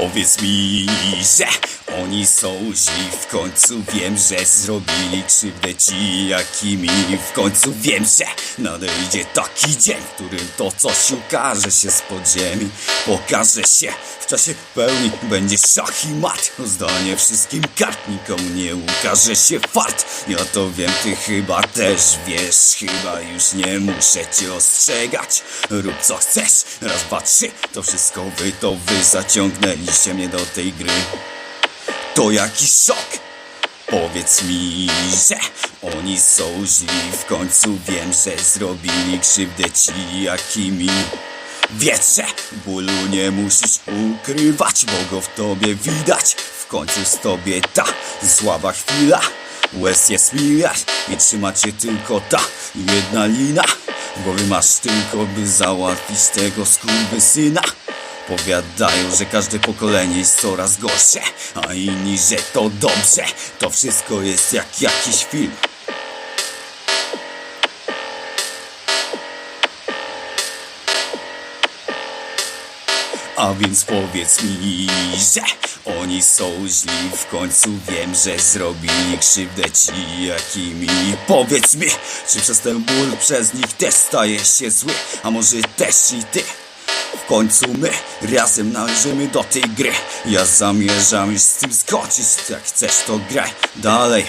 Powiedz mi, że oni są źli W końcu wiem, że zrobili krzywdę ci jakimi W końcu wiem, że nadejdzie taki dzień W którym to coś ukaże się z podziemi. Pokaże się w czasie pełni Będzie szach i mat. Zdanie wszystkim kart Nikomu nie ukaże się fart. Ja to wiem, ty chyba też wiesz Chyba już nie muszę cię ostrzegać. Rób co chcesz Raz, dwa, trzy. To wszystko wy, to wy Zaciągnęliście mnie do tej gry To jakiś szok Powiedz mi, że oni są źli. W końcu wiem, że zrobili krzywdę ci jakimi. Wiedz, że bólu nie musisz ukrywać Bo go w tobie widać. W końcu z tobie ta słaba chwila. Łez jest miliard i trzyma cię tylko ta jedna lina. W głowie masz tylko by załatwić tego syna. Powiadają, że każde pokolenie jest coraz gorsze A inni, że to dobrze. To wszystko jest jak jakiś film. A więc powiedz mi, że oni są źli. W końcu wiem, że zrobili krzywdę ci jakimi. Powiedz mi, czy przez ten ból przez nich też stajesz się zły? A może też i ty w końcu my razem należymy do tej gry. Ja zamierzam już z tym skończyć Jak chcesz to graj dalej